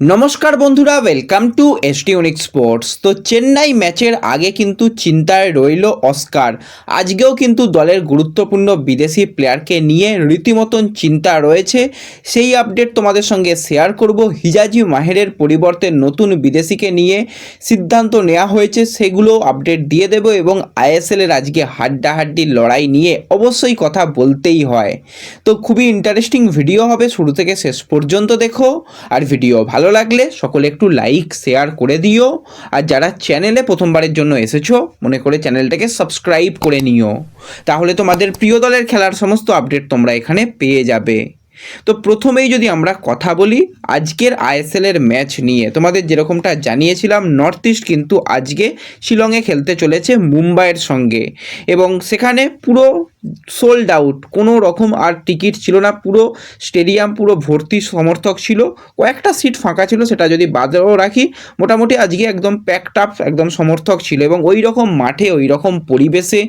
নমস্কার বন্ধুরা welcome to ST unique sports তো চেন্নাই ম্যাচের আগে কিন্তু চিন্তায় রইল অস্কার। আজকেও কিন্তু দলের গুরুত্বপূর্ণ বিদেশি প্লেয়ারকে নিয়ে রীতিমতন চিন্তা রয়েছে। সেই আপডেট তোমাদের সঙ্গে শেয়ার করব। হিজাজি মাহেরের পরিবর্তে নতুন বিদেশিকে নিয়ে সিদ্ধান্ত নেওয়া হয়েছে, সেগুলো আপডেট দিয়ে দেব এবং আইএসএলের আজকে হাড্ডাহাড্ডি লড়াই নিয়ে অবশ্যই কথা বলতেই হয়। তো খুবই ইন্টারেস্টিং ভিডিও হবে, শুরু থেকে শেষ পর্যন্ত দেখো। আর ভিডিও ভালো লাগলে সকলে একটু লাইক শেয়ার করে দিও। আর যারা চ্যানেলে প্রথমবারের জন্য এসেছ, মনে করে চ্যানেলটাকে সাবস্ক্রাইব করে নিও। তাহলে তোমাদের প্রিয় দলের খেলার সমস্ত আপডেট তোমরা এখানে পেয়ে যাবে। তো প্রথমেই যদি আমরা কথা বলি, আজকের আইএসএল এর ম্যাচ নিয়ে। তোমাদের যেরকমটা জানিয়েছিলাম নর্থ ইস্ট কিন্তু আজকে শিলংয়ে খেলতে চলেছে মুম্বাইয়ের সঙ্গে। এবং সেখানে পুরো সোল্ড আউট কোনো রকম আর টিকিট ছিল না। পুরো স্টেডিয়াম পুরো ভর্তি সমর্থক ছিল। কয়েকটা সিট ফাঁকা ছিল, সেটা যদি বাদেও রাখি, মোটামুটি আজকে একদম প্যাকড আপ একদম সমর্থক ছিল এবং ওই রকম মাঠে ওই রকম পরিবেশে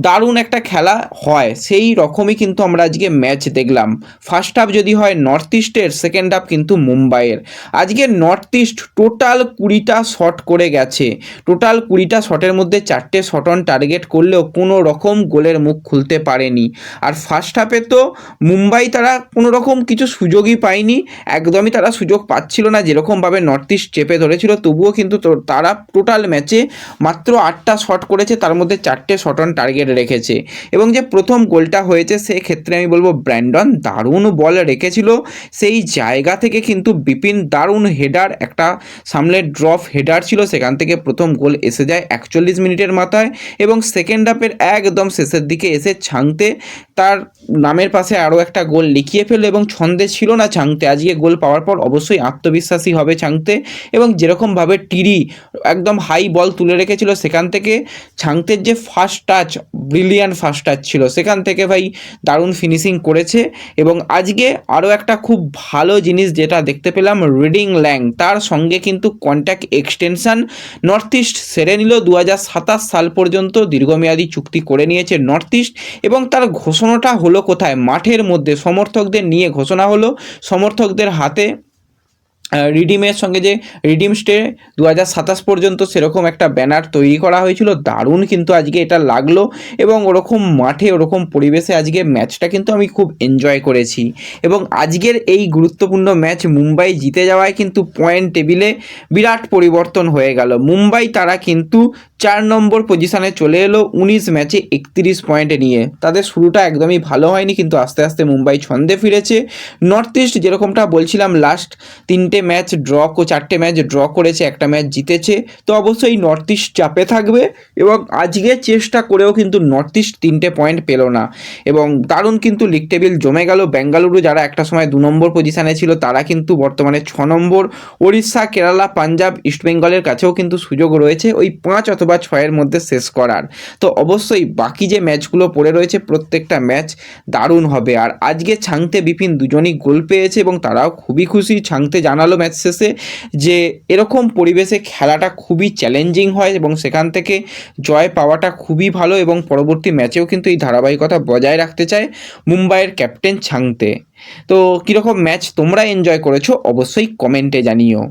দারুণ একটা খেলা হয়। সেই রকমই কিন্তু আমরা আজকে ম্যাচ দেখলাম। ফার্স্ট হাফ যদি হয় নর্থ ইস্টের সেকেন্ড হাফ কিন্তু মুম্বাইয়ের। আজকে নর্থ ইস্ট টোটাল কুড়িটা শট করে গেছে। টোটাল কুড়িটা শটের মধ্যে চারটে শট অন টার্গেট করলেও কোনো রকম গোলের মুখ খুলতে পারেনি। আর ফার্স্ট হাফে তো মুম্বাই তারা কোনো রকম কিছু সুযোগই পায়নি। একদমই তারা সুযোগ পাচ্ছিল না, যেরকমভাবে নর্থ ইস্ট চেপে ধরেছিল। তবুও কিন্তু তারা টোটাল ম্যাচে মাত্র আটটা শট করেছে, তার মধ্যে চারটে শট অন টার্গেট রেখেছে। এবং যে প্রথম গোলটা হয়েছে, সেক্ষেত্রে আমি বলব ব্র্যান্ডন দারুণ বল রেখেছিল। সেই জায়গা থেকে কিন্তু বিপিন দারুণ হেডার একটা সামনে ড্রপ হেডার ছিল, সেখান থেকে প্রথম গোল এসে যায় একচল্লিশ মিনিটের মাথায়। এবং সেকেন্ড হাফের একদম শেষের দিকে এসে ছাংতে তার নামের পাশে আরও একটা গোল লিখিয়ে ফেলল এবং ছন্দে ছিল না ছাংতে আজকে গোল পাওয়ার পর অবশ্যই আত্মবিশ্বাসী হবে ছাংতে এবং যেরকমভাবে টিরি একদম হাই বল তুলে রেখেছিল, সেখান থেকে ছাংতের যে first touch brilliant first touch ছিল, সেখান থেকে ভাই দারুণ ফিনিশিং করেছে এবং আজকে আরও একটা খুব ভালো জিনিস যেটা দেখতে পেলাম রিডিং ল্যাং তার সঙ্গে কিন্তু কন্ট্যাক্ট এক্সটেনশন নর্থ ইস্ট সেরে নিল। দু হাজার সাতাশ সাল পর্যন্ত দীর্ঘমেয়াদী চুক্তি করে নিয়েছে নর্থ ইস্ট এবং তার ঘোষণাটা হলো কোথায়? মাঠের মধ্যে সমর্থকদের নিয়ে ঘোষণা হলো। সমর্থকদের হাতে রিডিমের সঙ্গে যে রিডিম স্টে দু হাজার সাতাশ পর্যন্ত সেরকম একটা ব্যানার তৈরি করা হয়েছিল, দারুণ কিন্তু আজকে এটা লাগল এবং ওরকম মাঠে, ওরকম পরিবেশে আজকে ম্যাচটা কিন্তু আমি খুব এনজয় করেছি। এবং আজকের এই গুরুত্বপূর্ণ ম্যাচ মুম্বাই জিতে যাওয়ায় কিন্তু পয়েন্ট টেবিলে বিরাট পরিবর্তন হয়ে গেল। মুম্বাই তারা কিন্তু চার নম্বর পজিশানে চলে এলো উনিশ ম্যাচে একত্রিশ পয়েন্টে নিয়ে। তাদের শুরুটা একদমই ভালো হয়নি কিন্তু আস্তে আস্তে মুম্বাই ছন্দে ফিরেছে। নর্থ ইস্ট যেরকমটা বলছিলাম লাস্ট তিনটে ম্যাচ ড্র চারটে ম্যাচ ড্র করেছে, একটা ম্যাচ জিতেছে। তো অবশ্যই নর্থ ইস্ট চাপে থাকবে এবং আজকে চেষ্টা করেও কিন্তু নর্থ ইস্ট তিনটে পয়েন্ট পেল না। এবং দারুণ কিন্তু লিগ টেবিল জমে গেল। বেঙ্গালুরু যারা একটা সময় দু নম্বর পজিশনে ছিল, তারা কিন্তু বর্তমানে ছ নম্বর। ওড়িশা, কেরালা, পাঞ্জাব ইস্টবেঙ্গলের কাছেও কিন্তু সুযোগ রয়েছে ওই পাঁচ অথবা ছয়ের মধ্যে শেষ করার। তো অবশ্যই বাকি যে ম্যাচগুলো পড়ে রয়েছে, প্রত্যেকটা ম্যাচ দারুণ হবে। আর আজকে ছাংতে বিপিন দুজনই গোল পেয়েছে এবং তারাও খুবই খুশি। ছাংতে জানালো ম্যাচ শেষে যে এরকম পরিবেশে খেলাটা খুবই চ্যালেঞ্জিং হয় এবং সেখান থেকে জয় পাওয়াটা খুবই ভালো এবং পরবর্তী ম্যাচেও কিন্তু এই ধারাবাহিকতা বজায় রাখতে চায় মুম্বাইয়ের ক্যাপ্টেন ছাংতে তো কীরকম ম্যাচ তোমরা এনজয় করেছ অবশ্যই কমেন্টে জানিও।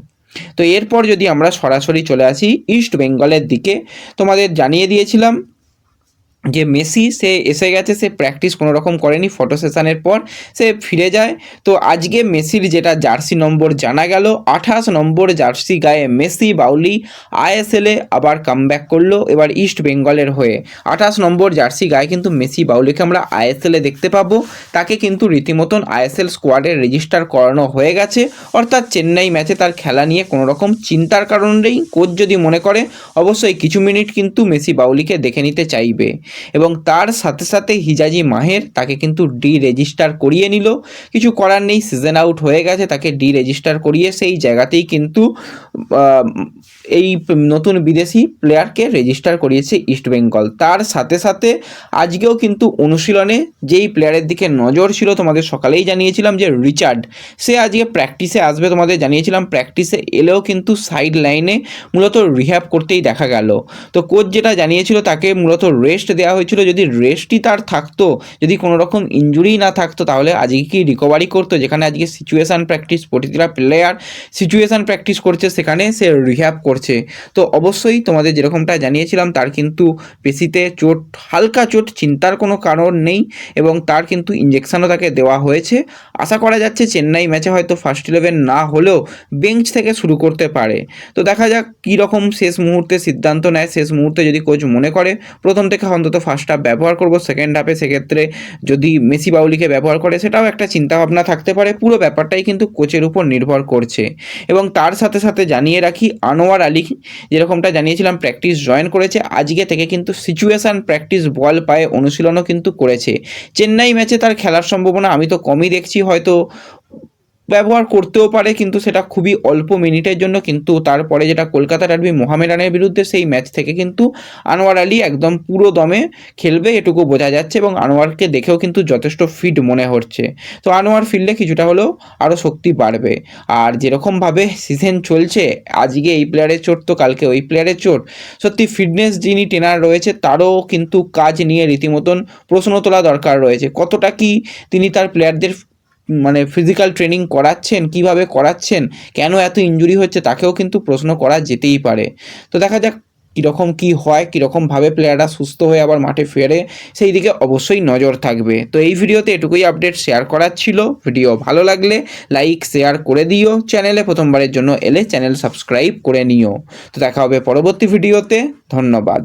তো এরপর যদি আমরা সরাসরি চলে আসি ইস্ট বেঙ্গলের দিকে, তোমাদের জানিয়ে দিয়েছিলাম যে মেসি, সে এসে গেছে, সে প্র্যাকটিস কোনো রকম করেনি ফটো সেশনের পর সে ফিরে যায়। তো আজকে মেসির যেটা জার্সি নম্বর জানা গেল, আঠাশ নম্বর জার্সি গায়ে মেসি বাউলি, আইএসএলে আবার কামব্যাক করল এবার ইস্ট বেঙ্গলের হয়ে। আঠাশ নম্বর জার্সি গায়ে কিন্তু মেসি বাউলিকে আমরা আইএসএলে দেখতে পাবো। তাকে কিন্তু রীতিমতন আইএসএল স্কোয়াডে রেজিস্টার করানো হয়ে গেছে। অর্থাৎ চেন্নাই ম্যাচে তার খেলা নিয়ে কোনো রকম চিন্তার কারণেই কোচ যদি মনে করে, অবশ্যই কিছু মিনিট কিন্তু মেসি বাউলিকে দেখে নিতে চাইবে। এবং তার সাথে সাথে হিজাজি মাহের তাকে কিন্তু ডি রেজিস্টার করিয়ে নিল। কিছু করার নেই সিজন আউট হয়ে গেছে, তাকে ডি রেজিস্টার করিয়ে সেই জায়গাতেই কিন্তু এই নতুন বিদেশি প্লেয়ারকে রেজিস্টার করিয়েছে ইস্ট বেঙ্গল তার সাথে সাথে আজকেও কিন্তু অনুশীলনে যেই প্লেয়ারের দিকে নজর ছিল তোমাদের সকালেই জানিয়েছিলাম যে রিচার্ড, সে আজকে প্র্যাকটিসে আসবে তোমাদের জানিয়েছিলাম। প্র্যাকটিসে এলেও কিন্তু সাইড লাইনে মূলত রিহ্যাব করতেই দেখা গেল। তো কোচ যেটা জানিয়েছিল তাকে মূলত রেস্ট দেওয়া হয়েছিল যদি রেস্টই তার থাকতো, যদি কোনো রকম ইঞ্জুরি না থাকতো, তাহলে আজকে কি রিকভারি করতো? যেখানে আজকে সিচুয়েশান প্র্যাকটিস প্রতিটা প্লেয়ার সিচুয়েশান প্র্যাকটিস করছে, সেখানে সে রিহ্যাব করছে। তো অবশ্যই তোমাদের যেরকমটা জানিয়েছিলাম, তার কিন্তু পেশিতে চোট, হালকা চোট, চিন্তার কোনো কারণ নেই এবং তার কিন্তু ইঞ্জেকশনও তাকে দেওয়া হয়েছে। আশা করা যাচ্ছে চেন্নাই ম্যাচে হয়তো ফার্স্ট ইলেভেন না হলেও বেঞ্চ থেকে শুরু করতে পারে। তো দেখা যাক কী রকম শেষ মুহূর্তে সিদ্ধান্ত নেয়। শেষ মুহূর্তে যদি কোচ মনে করে, প্রথম থেকে অন্তত ফার্স্ট হাফ ব্যবহার করব সেকেন্ড হাফে সেক্ষেত্রে যদি মেসি বাউলিকে ব্যবহার করে, সেটাও একটা চিন্তাভাবনা থাকতে পারে। পুরো ব্যাপারটাই কিন্তু কোচের উপর নির্ভর করছে। এবং তার সাথে সাথে জানিয়ে রাখি, আনোয়ার আলী যেরকমটা জানিয়েছিলাম প্র্যাকটিস জয়েন করেছে। আজকে থেকে কিন্তু সিচুয়েশান প্র্যাকটিস বল পায়ে অনুশীলনও কিন্তু করেছে। চেন্নাই ম্যাচে তার খেলার সম্ভাবনা আমি তো কমই দেখছি, হয়তো ব্যবহার করতেও পারে, কিন্তু সেটা খুবই অল্প মিনিটের জন্য, কিন্তু তারপরে যেটা কলকাতা ডার্বি মোহামেডানের বিরুদ্ধে সেই ম্যাচ থেকে কিন্তু আনোয়ার আলী একদম পুরো দমে খেলবে, এটুকু বোঝা যাচ্ছে এবং আনোয়ারকে দেখেও কিন্তু যথেষ্ট ফিট মনে হচ্ছে। তো আনোয়ার ফিরলে কিছুটা হলেও আরও শক্তি বাড়বে। আর যেরকমভাবে সিজন চলছে, আজকে এই প্লেয়ারের চোট তো কালকে ওই প্লেয়ারের চোট, সত্যি ফিটনেস যিনি ট্রেনার রয়েছে, তারও কিন্তু কাজ নিয়ে রীতিমতন প্রশ্ন তোলা দরকার রয়েছে। কতটা কি তিনি তার প্লেয়ারদের মানে ফিজিক্যাল ট্রেনিং করাচ্ছেন, কীভাবে করাচ্ছেন, কেন এত ইঞ্জুরি হচ্ছে তাকেও কিন্তু প্রশ্ন করা যেতেই পারে। তো দেখা যাক কীরকম কী হয় কীরকমভাবে প্লেয়াররা সুস্থ হয়ে আবার মাঠে ফেরে, সেই দিকে অবশ্যই নজর থাকবে। তো এই ভিডিওতে এটুকুই আপডেট শেয়ার করার ছিল। ভিডিও ভালো লাগলে লাইক শেয়ার করে দিও চ্যানেলে প্রথমবারের জন্য এলে চ্যানেল সাবস্ক্রাইব করে নিও। তো দেখা হবে পরবর্তী ভিডিওতে ধন্যবাদ।